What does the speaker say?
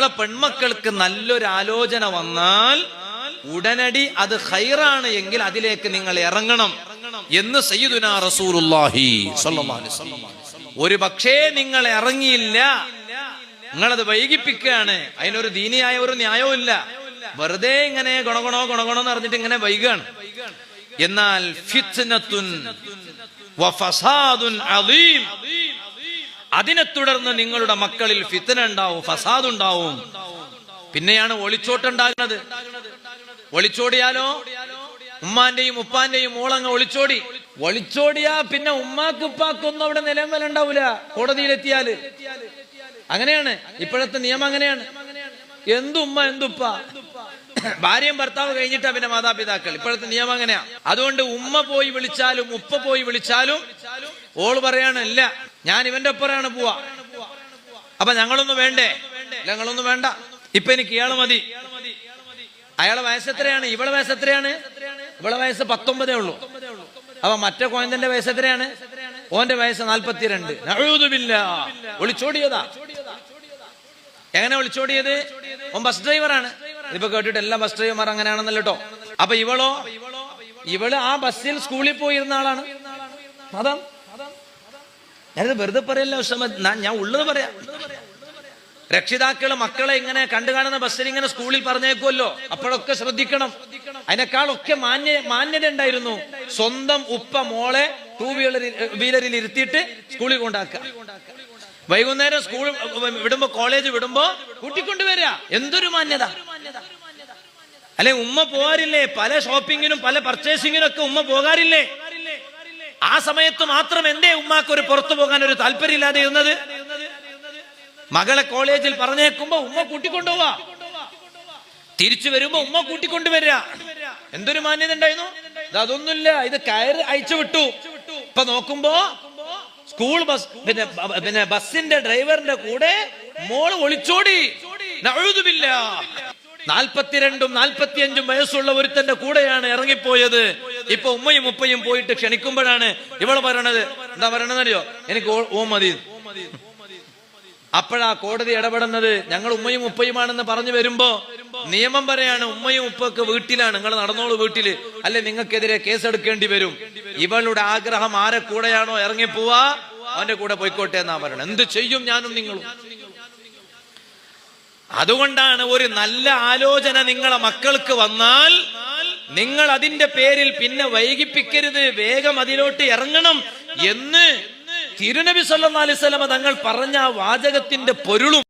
നിങ്ങളെ പെൺമക്കൾക്ക് നല്ലൊരു ആലോചന വന്നാൽ ഉടനടി അത് ഹൈറാണ് എങ്കിൽ അതിലേക്ക് നിങ്ങൾ ഇറങ്ങണം എന്ന് സയ്യിദുന വസല്ലം. ഒരു പക്ഷേ നിങ്ങൾ ഇറങ്ങിയില്ല നിങ്ങളത് വൈകിപ്പിക്കുകയാണ്. അതിനൊരു ദീനിയായ ഒരു ന്യായവും ഇല്ല. വെറുതെ ഇങ്ങനെ ഗുണഗുണോ ഗുണഗുണോ എന്ന് പറഞ്ഞിട്ട് ഇങ്ങനെ വൈകാണ്. എന്നാൽ വഫസാദുൻ അതിനെ തുടർന്ന് നിങ്ങളുടെ മക്കളിൽ ഫിത്തന ഉണ്ടാവും ഫസാദ് ഉണ്ടാവും. പിന്നെയാണ് ഒളിച്ചോട്ടുണ്ടാകുന്നത് ഒളിച്ചോടിയാലോ? ഉമ്മാന്റെയും ഉപ്പാന്റെയും മോളങ്ങ് ഒളിച്ചോടി. ഒളിച്ചോടിയാ പിന്നെ ഉമ്മാക്ക് ഉപ്പാക്കൊന്നും അവിടെ നിലം ഉണ്ടാവൂല. കോടതിയിലെത്തിയാൽ അങ്ങനെയാണ്. ഇപ്പോഴത്തെ നിയമം അങ്ങനെയാണ്. എന്തുമ്മ എന്തുപ്പ ഭാര്യയും ഭർത്താവ് കഴിഞ്ഞിട്ടാ പിന്നെ മാതാപിതാക്കൾ. ഇപ്പോഴത്തെ നിയമം അങ്ങനെയാ. അതുകൊണ്ട് ഉമ്മ പോയി വിളിച്ചാലും ഉപ്പ പോയി വിളിച്ചാലും ഓൾ പറയാണ് ഇല്ല ഞാൻ ഇവന്റെ ഒപ്പറാണ് പോവാ. അപ്പൊ ഞങ്ങളൊന്നും വേണ്ടേ? ഞങ്ങളൊന്നും വേണ്ട. ഇപ്പൊ എനിക്ക് ഇയാൾ മതി. അയാളെ വയസ്സ് എത്രയാണ്? ഇവളെ വയസ്സ് എത്രയാണ്? ഇവളെ വയസ്സ് പത്തൊമ്പതേ ഉള്ളൂ. അപ്പൊ മറ്റേ കോയന്തന്റെ വയസ്സ് എത്രയാണ്? ഓന്റെ വയസ്സ് നാൽപ്പത്തിരണ്ട്. ഒളിച്ചോടിയതാ. എങ്ങനെ ഒളിച്ചോടിയത്? ഓൻ ബസ് ഡ്രൈവറാണ് ഇതിപ്പോ കേട്ടിട്ട് എല്ലാ ബസ് ഡ്രൈവർമാർ അങ്ങനെയാണെന്നല്ലോ കേട്ടോ അപ്പൊ ഇവളോ? ഇവൾ ആ ബസ്സിൽ സ്കൂളിൽ പോയിരുന്ന ആളാണ്. മതം ഞാനിത് വെറുതെ പറയല്ല ഉസ്താമ. ഞാൻ- ഉള്ളത് പറയാം. രക്ഷിതാക്കൾ മക്കളെ ഇങ്ങനെ കണ്ടു കാണുന്ന ബസ്സിൽ ഇങ്ങനെ സ്കൂളിൽ പറഞ്ഞേക്കുമല്ലോ അപ്പോഴൊക്കെ ശ്രദ്ധിക്കണം. അതിനേക്കാളൊക്കെ മാന്യ മാന്യത ഉണ്ടായിരുന്നു. സ്വന്തം ഉപ്പ മോളെ ടൂ വീലറിൽ വീലറിൽ ഇരുത്തിയിട്ട് സ്കൂളിൽ കൊണ്ടാക്കുക. വൈകുന്നേരം സ്കൂൾ വിടുമ്പോ കോളേജ് വിടുമ്പോ കൂട്ടിക്കൊണ്ടുവരിക എന്തൊരു മാന്യത. അല്ലെ ഉമ്മ പോകാറില്ലേ? പല ഷോപ്പിങ്ങിനും പല പർച്ചേസിങ്ങിനും ഒക്കെ ഉമ്മ പോകാറില്ലേ? ആ സമയത്ത് മാത്രം എന്തേ ഉമ്മാക്ക് ഒരു പുറത്തു പോകാൻ ഒരു താല്പര്യമില്ലാതെ ഇരുന്നത്? മകളെ കോളേജിൽ പറഞ്ഞേക്കുമ്പോ ഉമ്മ കൂട്ടിക്കൊണ്ടുപോവാ. തിരിച്ചു വരുമ്പോ ഉമ്മ കൂട്ടിക്കൊണ്ടുവരിക. എന്തൊരു മാന്യത ഉണ്ടായിരുന്നു? അതൊന്നുമില്ല ഇത് കയറ് അയച്ചു വിട്ടു. ഇപ്പൊ നോക്കുമ്പോ സ്കൂൾ ബസ് പിന്നെ പിന്നെ ബസിന്റെ ഡ്രൈവറിന്റെ കൂടെ മോൾ ഒളിച്ചോടി. നഴുതുമില്ല നാൽപ്പത്തിരണ്ടും നാൽപ്പത്തിയഞ്ചും വയസ്സുള്ള ഒരുത്തന്റെ കൂടെയാണ് ഇറങ്ങിപ്പോയത്. ഇപ്പൊ ഉമ്മയും ഉപ്പയും പോയിട്ട് ക്ഷണിക്കുമ്പോഴാണ് ഇവൾ പറയണത്. എന്താ പറയണെന്നറിയോ എനിക്ക് ഓ മതി. അപ്പോഴാ കോടതി ഇടപെടുന്നത്. ഞങ്ങൾ ഉമ്മയും ഉപ്പയുമാണെന്ന് പറഞ്ഞു വരുമ്പോ നിയമം പറയാണ് ഉമ്മയും ഉപ്പൊക്കെ വീട്ടിലാണ്. നിങ്ങൾ നടന്നോളൂ വീട്ടിൽ. അല്ലെ നിങ്ങൾക്കെതിരെ കേസെടുക്കേണ്ടി വരും. ഇവളുടെ ആഗ്രഹം ആരെ കൂടെയാണോ ഇറങ്ങിപ്പോവാ? അവന്റെ കൂടെ പോയിക്കോട്ടെ എന്നാ പറയണം എന്ത് ചെയ്യും ഞാനും നിങ്ങളും? അതുകൊണ്ടാണ് ഒരു നല്ല ആലോചന നിങ്ങളെ മക്കൾക്ക് വന്നാൽ നിങ്ങൾ അതിന്റെ പേരിൽ പിന്നെ വൈകിപ്പിക്കരുത് വേഗം അതിലോട്ട് ഇറങ്ങണം എന്ന് തിരുനബി സല്ലാ അലൈഹി വസല്ലമ തങ്ങൾ പറഞ്ഞ വാചകത്തിന്റെ പൊരുളും